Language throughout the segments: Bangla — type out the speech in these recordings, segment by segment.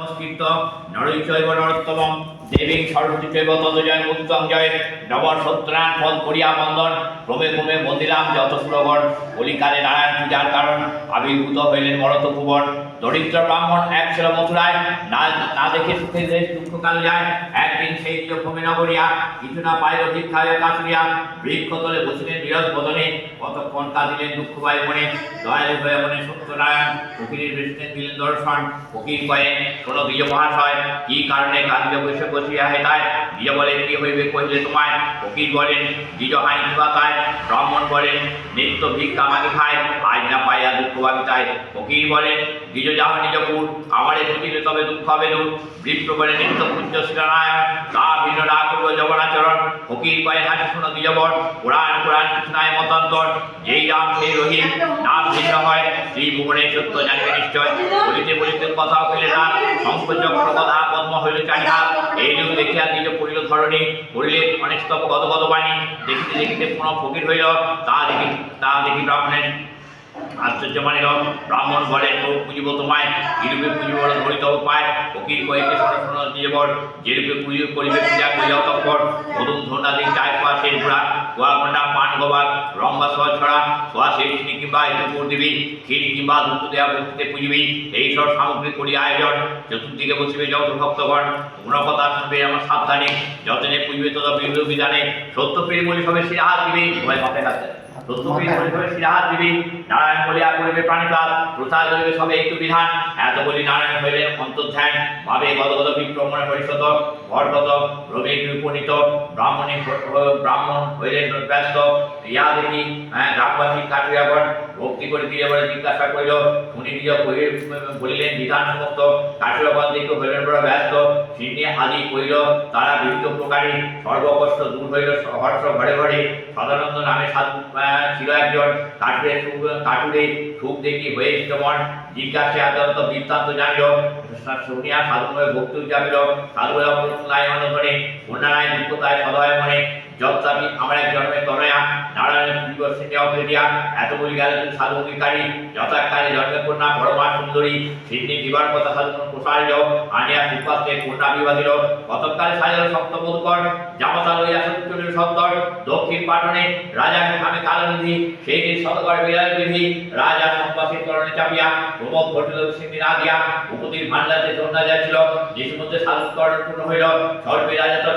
সংস্কৃত নরৈচৈব নরোত্তমম। দেবী সরস্বতী চৈব তদজয় মুক্তং জয়। নবর সত্যনারায়ণ পদ করিয়া বন্দন। ক্রমে ক্রমে বন্দিলাম যত শ্লোকন কলিকালে নারায়ণ পূজার কারণ। আবির্ভূত হইলেন মরত ভুবন দরিদ্র ব্রাহ্মণ এক ছিল মথুরায়, না না দেখে সুখে দেশ দুঃখকাল যায়, একদিন সেই ভূমি নগরিয়া কিছু না পাইল ভিক্ষায় কাশুরিয়া বৃক্ষ তলে বসিলেন বিরজ বদনে কতক্ষণ কাঁদিলেন দুঃখ পাই মনে, দয়ালু হয়ে মনে সত্যনারায়ণ ফকিরের দৃষ্টিতে দিলেন দর্শন, ফকির কয়ে, শোনো দ্বিজ মহাশয়, কি কারণে কাঁদিলে বসে বসিয়া হেতায়? দ্বিজ বলে কি হইবে কহিলে তোমায়? ফকির বলেন, দ্বিজ হানি কিবাতায় ব্রাহ্মণ বলেন, নিত্য ভিক্ষা মাগে খায়, আজ না পাইয়া দুঃখ ভাবিতায়। ফকির বলেন, দ্বিজ যাহ নিজ ছুটিলে তবে দুঃখ হবে দূর বৃক্ষ নিত্য পূজ্য শ্রীনারায়ণ তা ভিন্ন না করব জগনাচরণ, ফকির কয়ে হাসি শোনো দ্বিজবর, পুরাণ কৃষ্ণায় মতান্তর। যেই রাম নাম হয়, শ্রী ভুবনে সত্য জানিবে নিশ্চয়। বলিতে বলিতে কথা হইলে না পদ্ম হইল চাহিদা এই যুগ দেখিয়া নিজ পড়িল ধরণী, পড়িলে অনেকস্তব গদ গদ বাণী দেখিতে দেখিতে পুনঃ ফকির হইল, তা দেখি তা দেখি ব্রাহ্মণের আশ্চর্য মানিল ব্রাহ্মণ বলে তো পুজিব তোমায় কিরূপে পুজিব ধরিত পায়, ফকির কয়েকে সরসন জীবন যেরূপে পুজো করিবে পূজা করিয়া তৎপর। মধুম চায় খোয়া শেষ ঘোড়া কুয়াকন্ডা পান গোবাক, রম্বা সোয়া ছড়া, সোয়া শেষ চিনি কিংবা এটুকুর দিবি, ক্ষীর কিংবা দুধ দেওয়া ভক্তিতে পুজিবি, এই সব সামগ্রী করি আয়োজন। চতুর্দিকে বসিবে যত ভক্তগণ গুণকথা শুনবে আমার সাবধানে যতনে পুজবে তত বিবিধ বিধানে। সত্য পেরে বলি সবে শিরাহাত দিবি ভয় মাথায় কাছে সত্য পেরে বলি দিবি নারায়ণ বলিয়া করিবে প্রাণীপাত, প্রসাদ করিবে সবে একটু বিধান। এত বলি নারায়ণ হইলে অন্তর্ধ্যান, ভাবে গদগদ বিক্রমণে পরিষদ ভরগত উপনীত, ব্রাহ্মণে ব্রাহ্মণ হইলেন ব্যস্ত। ইয়া দেখি হ্যাঁ গ্রামবাসী কাটিয়াগণ ভক্তি করে দিয়ে বলে, জিজ্ঞাসা করিল, শুনি নিজ বলিলেন, বিধান সমস্ত। কাটিয়াগণ দিকে হইলেন বড় ব্যস্ত সিন্নি আদি কইল তারা বিবিধ প্রকারে সর্বকষ্ট দূর হইল হর্ষ ঘরে ঘরে। সদানন্দ নামে সাধু ছিল একজন। কাঠুরে কাঠুরে সুখ দেখি হয়ে ইষ্টমন জিজ্ঞাসা আদালত বৃত্তান্ত জানিল, শুনিয়া সাধুময় ভক্তি জানিল সাধুময় নাই অনধনে অন্যায় দুঃখতায় সদয় মনে। যত্তাপি আমার এক জন্মে তনয়া, নারায়ণের পূর্ব সিনে অপেরিয়া এত বলি গেল সাধু অঙ্গীকারী যথাকালে জন্মে কন্যা, পরমা সুন্দরী সিদ্ধি দিবার কথা সাধু প্রসারিল আনিয়া সুপাতে কন্যা বিবাদিল কতকাল সাজাল সপ্তমোদকর জামতা লইয়া সত্যের সত্তর দক্ষিণ পাটনে রাজা নামে কালবিধি সেই দিন শতকর বিরাজ বিধি, রাজা সম্পাসের করণে চাপিয়া, প্রমোদ ঘটিল সিদ্ধি না দিয়া, উপতির ভান্ডারে জন্মা যাচ্ছিল যে মধ্যে সাধুকরণ পূর্ণ হইল, সর্বে রাজা তার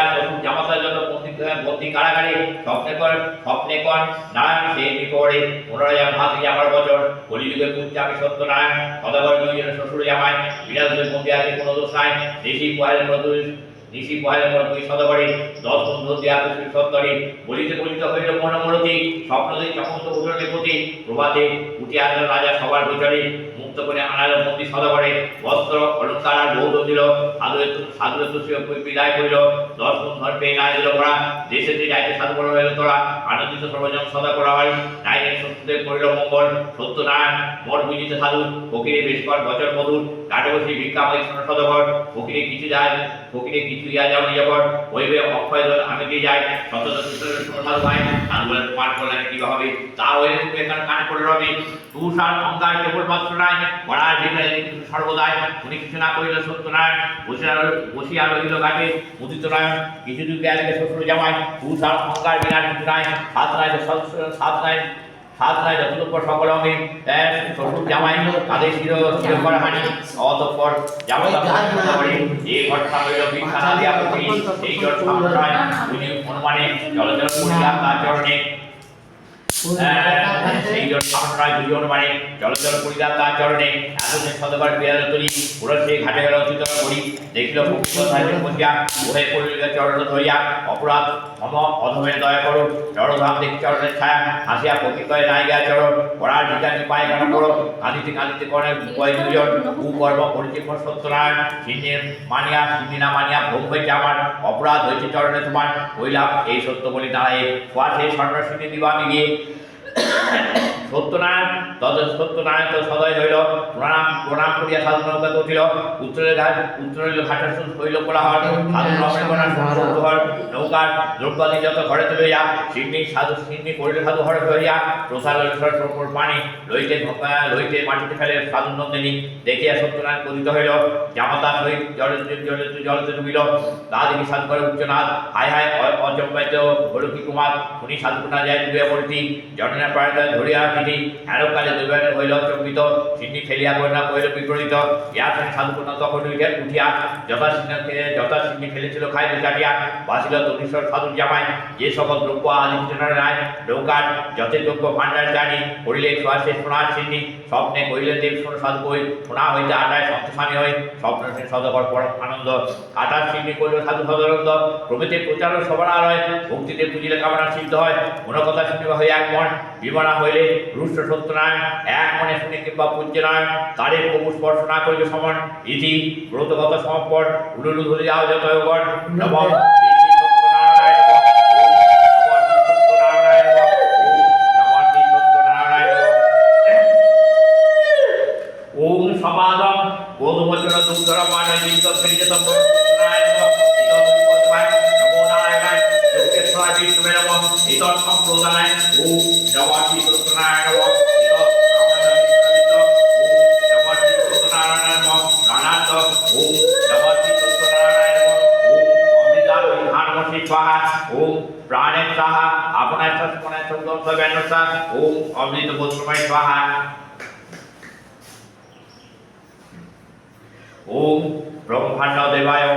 শ্বশুর জামাতা যত বন্দি বন্দি কারাগারে। স্বপ্নে কর স্বপ্নে কর, নারায়ণ সে নিকটে পুনরায় ভাত আমার বচন কলিযুগে পুঞ্জে আমি সত্যনারায়ণ সদাগর দুইজন শ্বশুর জামাই বিরাজ বন্দি আছে কোনো দোষ নাই। দেশি পয়েল প্রদূষ নিশি পহের পর দশ বন্ধু দেয়া তুষির সত্তরে। বলিতে বলিতে হইল মনোমরতি স্বপ্নদে চমন্ত উঠনে প্রতি প্রভাতে উঠে রাজা সবার গোচরে। মুক্ত করে আনাল মন্দির সদাগরে বস্ত্র অলঙ্কার আর বৌদ্ধ দিল। সাধু সাধু তুষি বিদায় করিল। দশ ধর পেয়ে না দিল করা। দেশে যে যাইতে সাধু বড় হইল তোরা, আনন্দিত সর্বজন সদা করা হয়। নাইনের সত্যদেব করিল মঙ্গল। সত্যনারায়ণ মন বুঝিতে সাধু ফকিরে বেশ কর বছর মধুর। কাটবসী ভিক্ষা আমাদের শোনো সদগর, ফকিরে কিছু যায়, ফকিরে কিছু ইয়া যাও নিজবর হইবে অক্ষয় দল আমি দিয়ে যাই শত সাধু ভাই আর বলে পাঠ করলে কি হবে? তা তুমি এখানে কান করে রবি। তুষার অঙ্গার কেবল মাত্র নাই ভিতরে কিছু সর্বদাই, উনি কিছু না করিল সত্যনারায়ণ, বসিয়া বসিয়া রহিল ঘাটে মুদিত নারায়ণ কিছু যুগ গেলে শ্বশুর জামাই তুষার অঙ্গার বিরাট কিছু নাই সাত নাই সাত নাই নাই যতটুকু সকল অঙ্গে শ্বশুর জামাই তাদের শির শির করা হানি অতঃপর জামাই এই ঘটনা হইল বিখ্যাত এই ঘটনা অনুমানে জলজল করিয়া তার চরণে সেই জন্য সামনায় দুজন মানে করিলাম তার চরণে এতদিন শতবার বিড়ালে তুলি পুরো সেই ঘাটে গেল অতীতন করি। দেখিল বসিয়া ওহে করিল চরণ ধরিয়া। অপরাধ, মম, অধমের দয়া করো। জড়ধাম দেখি চরণের ছায়া। হাসিয়া প্রতিকয় নাইগা চরণ। পড়ার বিজ্ঞানী পায় কেন করো? কাঁদিতে কাঁদিতে করে উভয় দুজন। কুকর্ম পরিচিত সত্যনারায়ণ সিন্নির মানিয়া সিন্নি না মানিয়া ভোগ হয়েছে আমার। অপরাধ হয়েছে চরণে তোমার। হইলাম এই সত্য বলি দাঁড়ায় কোয়া সেই স্বর্ণ সিদ্ধি দিবা আমি গিয়ে? সত্যনারায়ণ তত সত্যনারায়ণ তো সদয় হইল। প্রণাম প্রণাম করিয়া সাধু উঠিল। উত্তরের ঘাট উত্তরের ঘাটের কোলাহল। সাধু রমের নৌকার দ্রব্যাদি যত ঘরে তুলিয়া সিন্নি সাধু সিন্নি করিল সাধু হরে ধরিয়া প্রসার পানি লইতে লইতে মাটিতে ফেলে সাধু নন্দিনী দেখিয়া সত্যনারায়ণ পতিত হইল। জামাতা সহিত জলে জলে জলতে ডুবিল। তা দেখি সাধু করে উচ্চনাথ হায় হায় অচম্পাইত হল কি কুমার উনি সাধুনা যায় ডুবিয়া জননা ধরিয়া তিনি এরকালে দুবেন হইল চম্বিত সিন্নি ফেলিয়া কন্যা কহিল বিপরীত ইয়ার সঙ্গে সাধুকন্যা তখন উঠে উঠিয়া যথা সিন্নাকে যথা সিন্নি ফেলেছিল খাইতে চাটিয়া বাসিল তদীশ্বর সাধুর জামাই। যে সকল দ্রব্য আদিত্যনার রায় নৌকার যথে দ্রব্য ভাণ্ডার জানি করিলে শ্বাসে সোনার সিন্নি। স্বপ্নে কহিলে দেব শোন সাধু কই সোনা হইতে আটায় সন্তোষামী হই স্বপ্ন সে সদকর পরম আনন্দ। আটার সিন্নি করিল সাধু সদানন্দ। প্রভৃতি প্রচার সবার হয় ভক্তিতে পুজিলে কামনা সিদ্ধ হয়। গুণকথা শুনিবা হয়ে এক মন। বিমনা হইলে রুষ্ট সত্যনারায়ণ এক মনে শুনে কিংবা পূজ্যনারায়ণ তারে প্রভু স্পর্শ না করিলে সমান ইতি ব্রতগত সমর্পণ উলুলু ধরে যাও যত। ওম নমঃ সত্যনারায়ণ নমঃ। ওম নমঃ সত্যনারায়ণ নমঃ। ওম সমাদম গোধুমচর দুগ্ধর মান জিত ফিরিজত সত্যনারায়ণ নমঃ। ইত দুষ্পদমায় নমো নারায়ণায় যোগেশ্বরায় বিষ্ণুবে নমঃ। ইত ওম নমঃ শ্রী সত্যনারায়ণ। ওম শ্রী সত্যনারায়ণ। ওম অমৃতা বিধানমসি স্বাহা। ওম প্রাণের সাহা আপনার সৎপনায় সৌগন্ধ ব্যানসা স্বাহা ওম ব্রহ্মাণ্ড দেবায়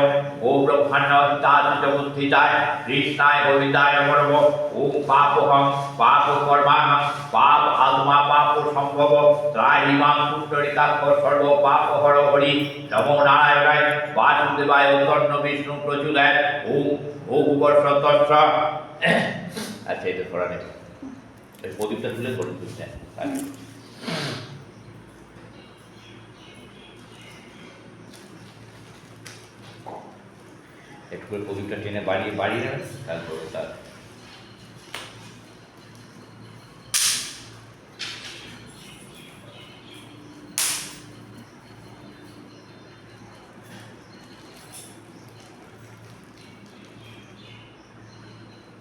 ওম ব্রহ্মাণ্ড হিতাচিত বুদ্ধিতায় কৃষ্ণায় গোবিন্দায় নমঃ ওম পাপহং, পাপ কর্মাহং, পাপ আত্মা, পাপ সম্ভব। ত্রাহিমাং পুণ্ডরিকাক্ষ সর্ব পাপ হর হরি। নমো নারায়ণায় বাসুদেবায় তন্ন বিষ্ণু প্রচুরায় ওম ভূবর্ষ তৎস আচ্ছা এটা করা নেই। প্রদীপটা তুলে করুন একটু করে প্রদীপটা টেনে বাড়িয়ে বাড়িয়ে নেবেন তারপরে তার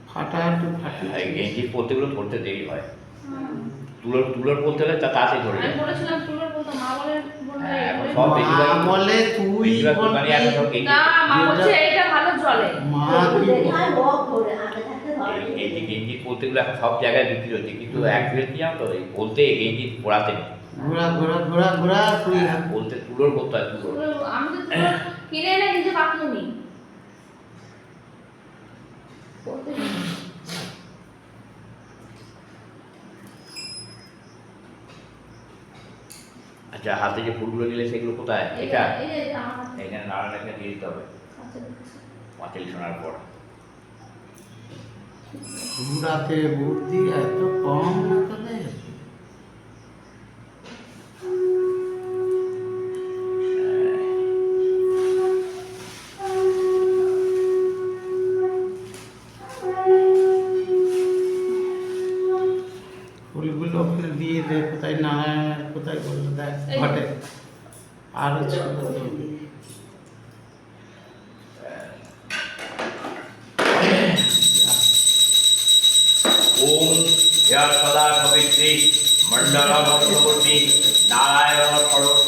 ফাটা একটু ফাটি গেঞ্জি পরতেগুলো ধরতে দেরি হয়। তুলোর তুলোর হলে তা ধরে আমি বলেছিলাম তুলোর বলতো মা বলে বলবে হ্যাঁ, বলে- সব বেশিরভাগ- মা বলে তুই বেশিরভাগ এখন সব গেঞ্জি। না মা বলছে এটা ভালো চলে। মা কি বলবে? এই- এই যে গেঞ্জি পরতেগুলো এখন সব জায়গায় বিক্রি হচ্ছে কিন্তু অ্যাকচুয়ালি কি জানো তো এই বলতে গেঞ্জি পরাতে নেই। ঘোরা ঘোরা ঘোরা ঘোরা তুই। বলতে তুলোর করতে হয় তুলোর। আমি তো কিনে এনে নিজে আচ্ছা হাতে যে ফুলগুলো নিলে সেগুলো কোথায়? এটা? এই এখানে নাড়াটা দিয়ে দিতে হবে। পাঁচিল শোনার পর। রাতে বুদ্ধি এত কম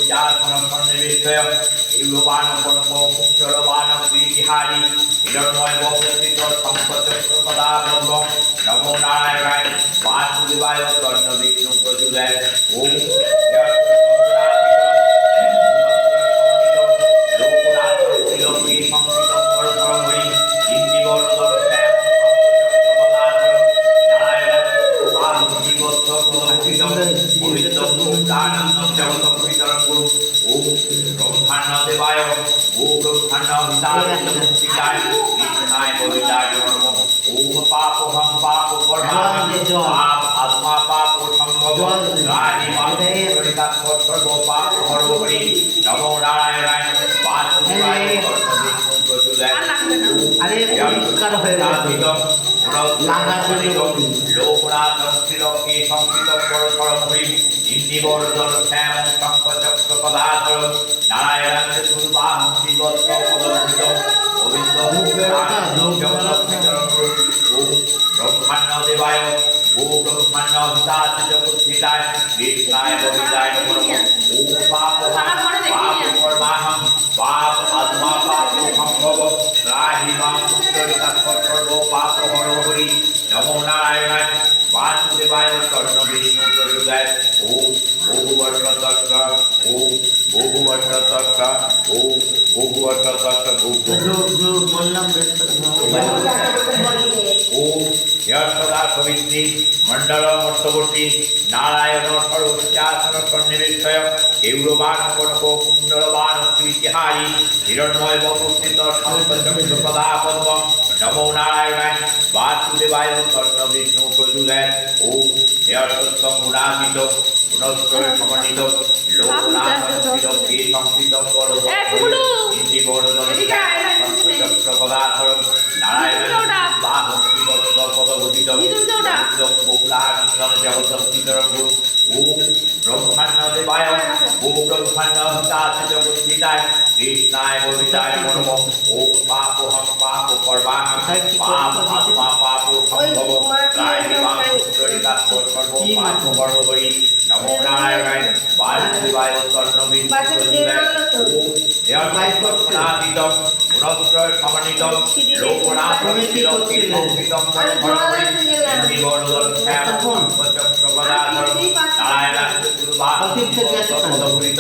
পঞ্চাসন সন্নিবেষ্টয় ইউরবান কর্ম কুঞ্জরবান পিরিহারি হিরণময় বসস্থিত সম্পচক্র সদা ব্রহ্ম নমো নারায়ণায় বাসুদেবায় তন্ন বিষ্ণু প্রচুরায় ওম Thank you. তরঙ্গ ওম ব্রহ্মাণ্ড দেবায় ও ব্রহ্মাণ্ড হিতায় হিতায় কৃষ্ণায় গোবিন্দায় নমঃ ওম। পাপহং পাপ কর্মাহং পাপ আত্মা পাপ সম্ভব রানি মাতে সরিতা সর্ব পাপ হরো হরি নমো। নারায়ণায় বাসুদেবায় সর্বদেব আর পরিষ্কার হয়ে। লোকনাথী সংকৃত পরস্পরী ইন্দিবর্ধন শ্যাম শঙ্কচক্র পদাধর নারায়ণ চতুর্বাহ শ্রীবত্স পদভূত গোবিন্দ ওম ব্রহ্মাণ্ড দেবায় ও ব্রহ্মাণ্ড হিতাচ জগৎহিতায় কৃষ্ণায় গোবিন্দায় নমঃ ওম পাপ পাপ কর্মাহং পাপ আত্মা পাপ সম্ভব রাহি পুত্রিকা সর্ব পাপ হর হরি নমো নারায়ণায় বাসুদেবায় কর্ণ বিষ্ণু প্রচুদায় ওম বহুবর্ষ তত্ত্ব ওম বহুবর্ষ তত্ত্ব ওম বহুবর্ষ তত্ত্ব বহু যোগ যোগ বললাম ওম যশোদা কবিত্রী মণ্ডল মর্তবর্তী নারায়ণ সর্বস্যাসন সন্নিবেশয় কেউরবান কনক কুণ্ডলবান কীর্তিহারি নমো নারায়ণায় বাসুদেবায় কর্ণ বিষ্ণু প্রচুরায় ওম যশোত্তম গুণান্বিত গুণস্বরে সমন্বিত লোকনাথ কে সংকৃত বড় বড়। চক্র পদাধর নারায়ণ ওম ব্রহ্মাণ্ড দেবায় ওম ব্রহ্মাণ্ড হিতাচ জগৎপিতায় কৃষ্ণায় গোবিন্দায় নমঃ ওম পাপহং পাপ কর্মাহং পাপ আত্মা পাপ সম্ভব। রায় বাম পুত্রিকা সর্ব পাপ কর্মবরি নমো নারায়ণায় বাসুদেবায় কর্ণ বিষ্ণু ওম দেয়াদিত গুণত্রয় সমন্বিত লোকনাথ লোকিতম বিবর্ধন শ্যাম চক্রপদাধর নারায়ণ চতুর্বাহ পদভূরিত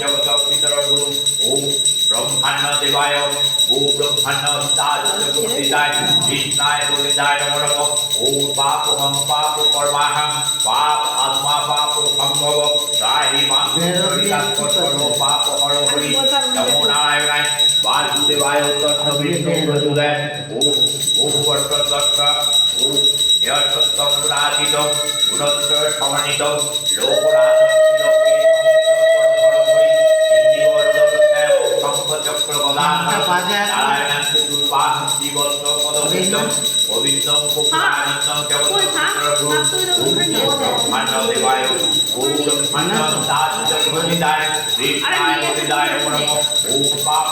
জগত পিতরগুরু ওম ব্রহ্মাণ্ড দেবায় ওম ব্রহ্মাণ্ড জগৎপিতায় কৃষ্ণায় গোবিন্দায় নমো নমঃ। ওম পাপহং পাপ কর্মাহং পাপ আত্মা পাপ সম্ভব। রাহি মাম পাপ হর হরি। নমো নারায়ণায়। বাসুদেবায় তত্ত্ব বিষ্ণু তত্ত্ব গুণত্রয় সমন্বিত লোকনাথ ত্রিলোকে পাপ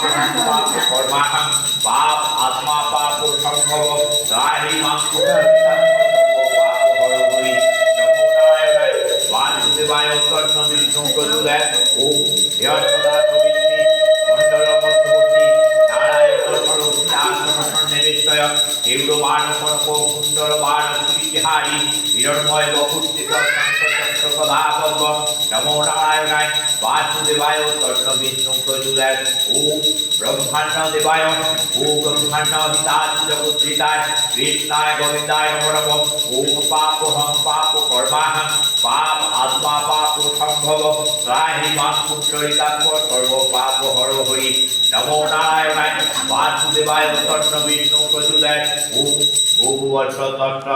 পাপ কর্মাহং পাপ আত্মা পাপ সম্ভব রাহি মাম বাসুদেবায় কর্ণ বিষ্ণু প্রচুরায় ওম যশোদা সর্বশাসন কেউরবাণ কনক কুণ্ডলবাণ কীর্তিহারি হিরণ্ময় শঙ্করচক্র প্রধাপদ্ম নমো নারায়ণায় বাসুদেবায় ওম ব্রহ্মাণ্ড দেবায় ও ব্রহ্মাণ্ড পাপহং পাপ কর্মাহং পাপ আত্মা পাপ সম্ভব। রাহি পুত্রিকা সর্ব পাপ হর হরি। নমো নারায়ণায় বাসুদেবায় কর্ণ বিষ্ণু ওম তত্ত্ব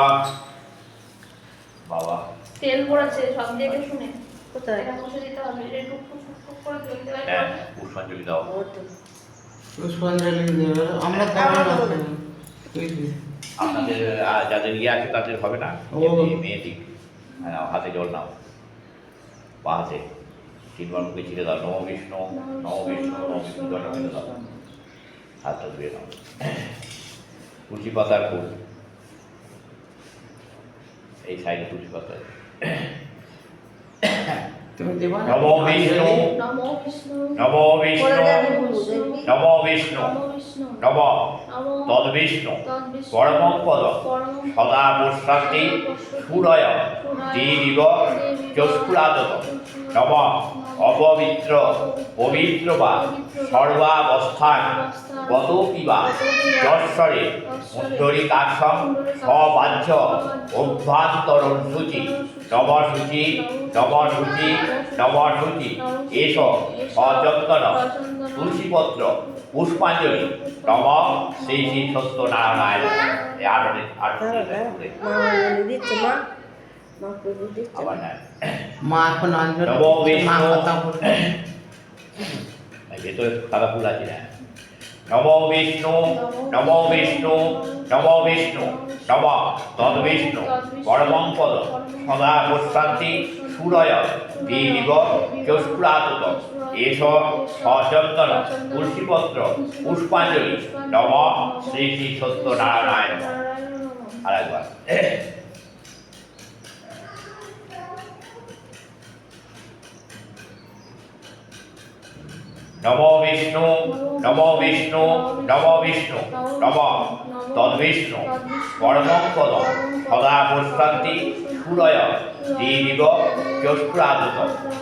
বাবা। তেল পড়েছে সব দেখে শুনে। কোথায়? এটা মুছে দিতে হবে। এটা টুক টুক টুক টুক করে হ্যাঁ পুষ্পাঞ্জলি দাও। পুষ্পাঞ্জলি দেবে আমরা আপনাদের যাদের ইয়ে আছে তাদের হবে না। মেয়েটি। নাও, হাতে জল নাও। বা হাতে। তিনবার মুখে ছিঁড়ে দাও। নম বিষ্ণু নম বিষ্ণু নম বিষ্ণু। জলটা ফেলে দাও। হাতটা ধুয়ে নাও। তুলসী পাতার ফুল। এই সাইডে তুলসী পাতা। আছে। তুমি দেবা নম বিষ্ণু। নমো বিষ্ণু। নম বিষ্ণু। নমো তদ্বিষ্ণু তদ্বিষ্ণু পরমং পদ পরমং সদা পশ্চান্তি সুরয় দেবিব চস্ফুরাদত নম অপবিত্র পবিত্র বা সর্বাবস্থান গতপি বা যশ্বরে মুদ্রিকাক্ষম সবাহ্য অভ্যন্তরণ সূচি নব সূচি নব সূচি নবশুচি এস সযত্ন তুলসীপত্র পুষ্পাঞ্জলি নম শ্রী শ্রী সত্যনারায়ণ। আটটি আটটি মা এখন মা বিষ্ণু। কথা বলছে এই ভেতরে সাদা ফুল আছে না নম বিষ্ণু নম বিষ্ণু নম বিষ্ণু নম তদ বিষ্ণু পরমং পদ সদা প্রশান্তি সুরয় দীর্ঘ চস্ফুরাতত এস সচন্দন তুলসীপত্র পুষ্পাঞ্জলি নম শ্রী শ্রী সত্যনারায়ণ আর নম বিষ্ণু নম বিষ্ণু নম বিষ্ণু নম তদ্বিষ্ণু পরমপদ সদা প্রশান্তি সুরয় দিদিব চস্ফুরাতত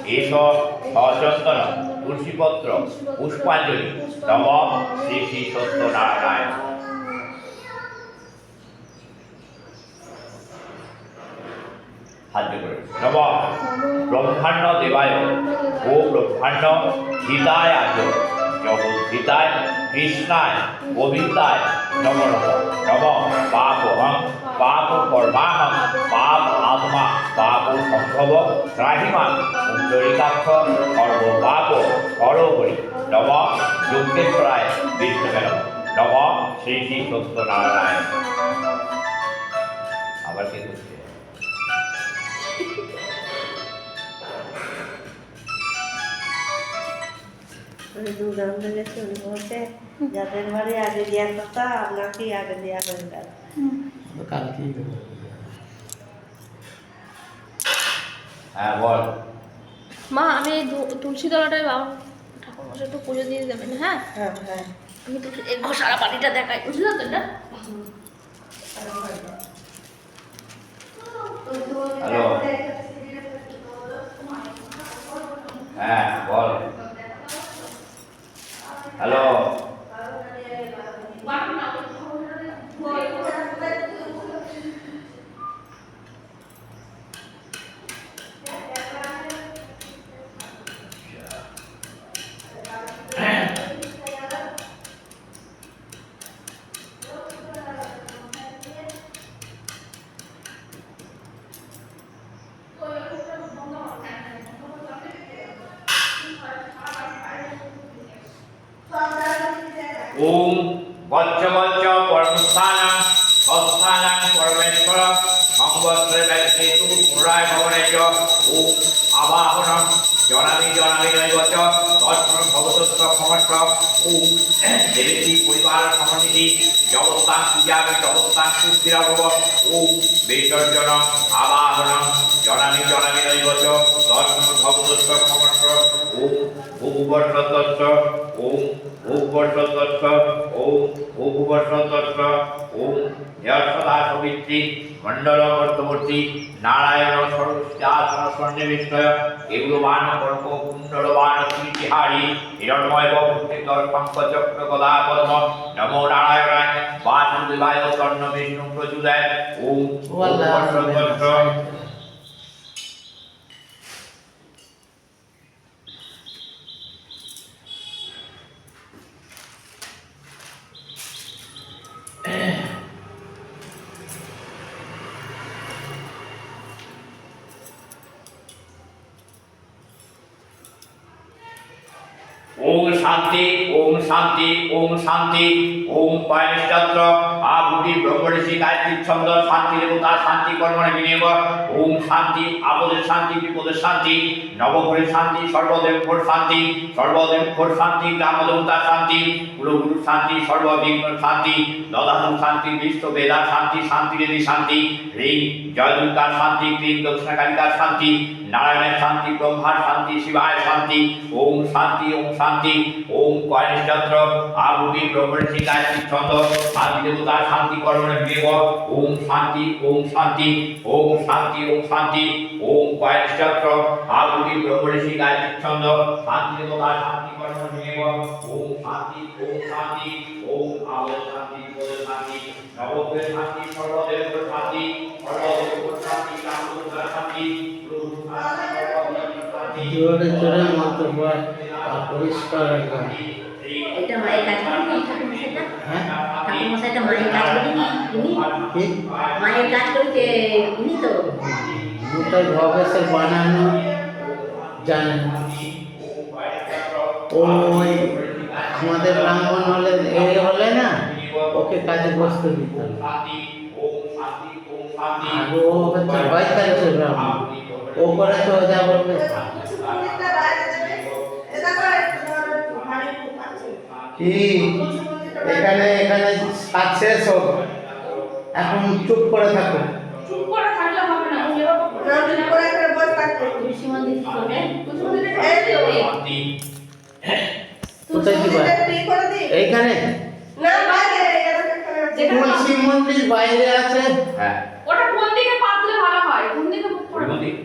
এস সচন্দন তুলসীপত্র পুষ্পাঞ্জলি নম শ্রী শ্রী সত্যনারায়ণ সাহায্য করে নম ব্রহ্মাণ্ড দেবায় ও ব্রহ্মাণ্ড হিতায় আজ জগদ্ধিতায় কৃষ্ণায় গোবিন্দায় নম নম পাপহং পাপ কর্মাহং পাপ আত্মা পাপ সম্ভব ত্রাহিমাং কুণ্ডলিকাক্ষ সর্ব পাপ সর্বপরি নম যজ্ঞেশ্বরায় বিষ্ণুবেন নম শ্রী শ্রী সত্যনারায়ণ আবার কে করছে উনি দুধ আনতে গেছে উনি বলছে যাদের বাড়ি আগে দেওয়ার কথা আপনাকেই আগে দেওয়া হয়ে গেল কালকেই হ্যাঁ বল। মা আমি এই তুলসী তলাটায় বাবা ঠাকুর মশাই একটু পুজো দিয়ে দেবেন হ্যাঁ? হ্যাঁ হ্যাঁ। আমি তো এই ঘষারা পানিটা দেখাই বুঝলে তো এটা? হ্যালো। হ্যাঁ বল। হ্যালো সস্থান পরমেশ্বর সংবৎসরে ব্যক্তিতু পুনরায় ভবনে চ ওম আবাহনম, জনামি জনামি নৈবচ দর্শন ভগতত্ব ক্ষমস্ব ওম দেবী পরিবার সমন্বিতি জগত্তাং পূজামি জগত্তাং সুস্থিরা ভব ওম বিসর্জন আবাহনম, জনামি জনামি নৈবচ দর্শন ভগতত্ব ক্ষমস্ব ওম ওম ভূভুবর্ষতত্ত্ব ওম ভূভুবর্ষতত্ত্ব ওম জয়সদা সবিত্রী মণ্ডল বর্তবর্তী নারায়ণ সর্বস্যাসন সন্নিবিষ্টয় এগুলোবান কর্ক কুণ্ডলবান কীর্তিহারি হিরণ্ময় ভূতিত শঙ্খচক্র গদা পদ্ম নমো নারায়ণায় বাসুদেবায় কর্ণ বিষ্ণু প্রচুদায় ওম ও আল্লাহ ভূভুবর্ষতত্ত্ব ওম শান্তি, ওম শান্তি ওম শান্তি, ওম পয়নিষ্ঠত্র আভূতি ব্রহ্মঋষি গায়ত্রী ছন্দ শান্তি দেবতা শান্তি কর্মণে বিনিয়োগ ওম শান্তি আপদের শান্তি বিপদের শান্তি নবঘরের শান্তি, সর্বদেব ঘোর শান্তি, সর্বদেব ঘোর শান্তি গ্রাম দেবতা শান্তি কুলগুরু শান্তি, সর্ববিঘ্ন শান্তি দদাহু শান্তি বিশ্ব বেদা শান্তি শান্তি দেবী শান্তি, রিং জয় দুর্গার শান্তি ক্রিম দক্ষিণাকালিকার শান্তি, নারায়ণের শান্তি, ব্রহ্মার শান্তি শিবায় শান্তি, ওম শান্তি ওম শান্তি, ওম আভূতি ব্রহ্মঋষি গায়ত্রী ছন্দ, শান্তি দেবতার শান্তি কর্মণে বিনিয়োগ ওম শান্তি ওম শান্তি ওম শান্তি ওম শান্তি, ওম আভূতি ব্রহ্মঋষি গায়ত্রী ছন্দ, শান্তি দেবতার শান্তি কর্মণে বিনিয়োগ ওম শান্তি ওম শান্তি ওম আবদ শান্তি বিপদের শান্তি নবগ্রহের শান্তি সর্বদেবের শান্তি সর্বদেবের শান্তি রামদূতার শান্তি গুরু শান্তি সর্বদেবের শান্তি জোরে জোরে মন্তব্য আর পরিষ্কার একদম এটা মায়ের কাজ করেনি ঠাকুরমশাইটা হ্যাঁ? ঠাকুরমশাইটা মায়ের কাজ করেনি ইনি? কি? মায়ের কাজ করেছে ইনি তো? দুটো ভবেসের বানানো জানে না ওই আমাদের ব্রাহ্মণ হলে এ হলে না ওকে কাজে বসতে দিত। ও হচ্ছে বাইতালিশের ব্রাহ্মণ ও করে তো যা বলবে। কি? এখানে এখানে কাজ শেষ হোক। এখন চুপ করে থাকো। চুপ করে থাকলে হবে না উনি এবার তুলসী মন্দির কি কোথায় কি? এইখানে। যেখানে তুলসী মন্দির বাইরে আছে। হ্যাঁ। ওটা কোন দিকে পাতলে ভালো হয়? কোন দিকে মুখ করে?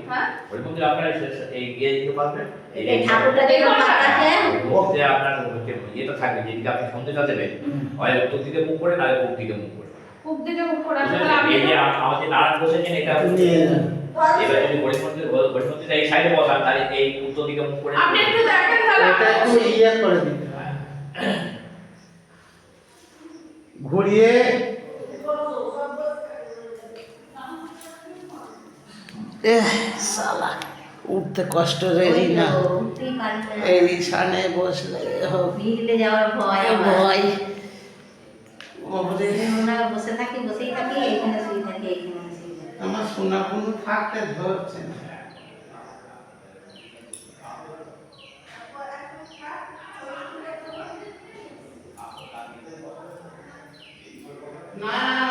হ্যাঁ? ওই মন্দির আপনারা এই গিয়ে দিতে পারবেন। এই ঠাকুরটা দেখে আছে। মধ্যে আপনার হচ্ছে ইয়েটা থাকবে যেদিকে আপনি সন্ধ্যেটা দেবেন হয় উত্তর দিকে মুখ করে পূব দিকে মুখ করে। মুখ দিকে মুখ করে আসলে আমি এই যে আম- আমাদের নারায়ণ বসেছেন এটা। এবার যদি হরি মন্দির এই সাইডে বসান তাহলে এই উত্তর দিকে মুখ করে আপনি একটু দেখেন তাহলে। এটা একটু ইয়ে করে ঘুরিয়ে সালা উঠতে কষ্ট রেডি না। এই সানে বসলে যাওয়ার ভয় ভয়। আমরা বসে থাকি বসেই থাকি এখানে আমার সোনা কোনো থাকতে ধরছে না। না,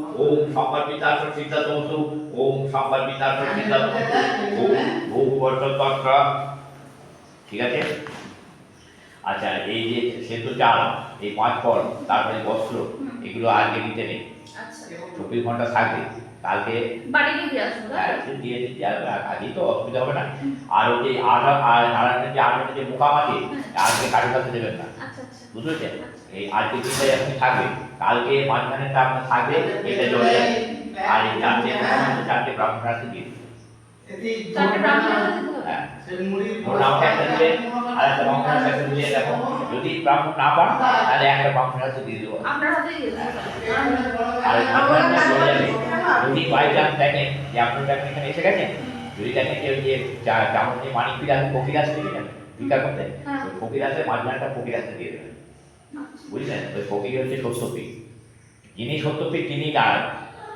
ওম পিতাশ্বর সিদ্ধাত্মতু ওম পিতাশ্বর সিদ্ধাত্মতু ওম বহু বর্ষ তন্ত্র ঠিক আছে? আচ্ছা এই যে সেতু চাল এই পাঁচ ফল তারপরে বস্ত্র এগুলো আজকে দিতে নেই? আচ্ছা। চব্বিশ ঘণ্টা থাকবে। কালকে দিয়ে? সে কাজেই তো অসুবিধা হবে না। আর ওই যে আর আর যে আরেকটা যে মুকাম আছে আজকে কারোর কাছে দেবেন না। আচ্ছা আচ্ছা। বুঝেছেন এই আজকে দিনটা আপনি থাকবে? কালকে মাঝখানেটা আপনার থাকবে এটা চলে যাবে আর এই চারটে চারটে ব্রাহ্মণ রাখতে দিয়ে দিন। চারটে ব্রাহ্মণ হাতে দিতে হবে? হ্যাঁ। ধরুন আমাকে একটা দিলে আর একটা ব্রাহ্মণ কাছে দিয়ে দেখো যদি ব্রাহ্মণ না পান তাহলে একটা ব্রাহ্মণ কাছে দিয়ে দেবো। আপনার হাতেই দিয়ে দেবো। আর মাঝখানটা চলে যাবে। যদি বাই চান্স দেখেন যে আপনার যখন এখানে এসে গেছেন যদি দেখেন যে ওই যে চা- যেমন যে মানিক পিরাজ ফকির আছে দেখেছেন? ভিক্ষা করতে হ্যাঁ। ওই ফকির আছে মাঝখানটা ফকির আছে দিয়ে দেবেন। বুঝলেন? ওই ফকির হচ্ছে সত্যপীঠ যিনি সত্যপীঠ তিনি দাঁড়ান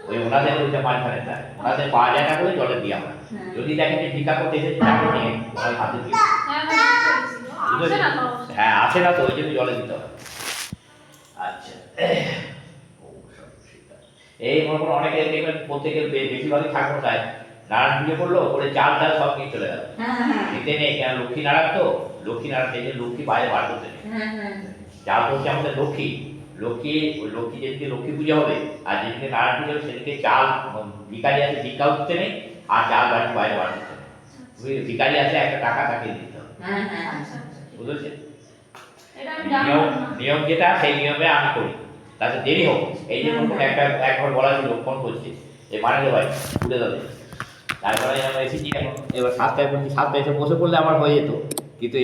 ওই ওনাদের হচ্ছে মাঝখানে দাঁড়ান ওনাদের পাওয়া যায় না বলে জলে দিই আমরা। যদি দেখেন যে ভিক্ষা করতে এসেছে তাকে নিয়ে ওনার হাতে দিয়ে হ্যাঁ হ্যাঁ না তো হ্যাঁ আছে না তো ওই জন্য জলে দিতে হবে আচ্ছা। এই মনে করুন অনেকে দেখবেন প্রত্যেকের বেশিরভাগই ঠাকুর চায় নারায়ণ পুজো করল করে চাল চাল সব নিয়ে চলে গেল। দিতে নেই কেন? লক্ষ্মী নারায়ণ তো। লক্ষ্মী নারায়ণ জন্য লক্ষ্মী বাইরে বার করতে নেই। চাল হচ্ছে আমাদের লক্ষ্মী লক্ষ্মী ওই লক্ষ্মী যেদিকে লক্ষ্মী পুজো হবে আর যেদিকে নারায়ণ পুজো হবে সেদিকে চাল ভিকারি আছে ভিক্ষাও দিতে নেই আর চাল বাড়ি বাইরে বার করতে নেই। ভিকারি আছে একটা টাকা তাকে দিতে হবে। বুঝেছেন এটা নিয়ম নিয়ম যেটা সেই নিয়মে আমি করি। তাতে দেরি হোক। এই যে একটা একবার বলা ছিল ফোন করছে। যে মানে ভাই ঘুরে যাবে তারপরে আমি এসেছি এখন এবার সাতটায় বলছি সাতটায় এসে বসে পড়লে আমার হয়ে যেত। কিন্তু এই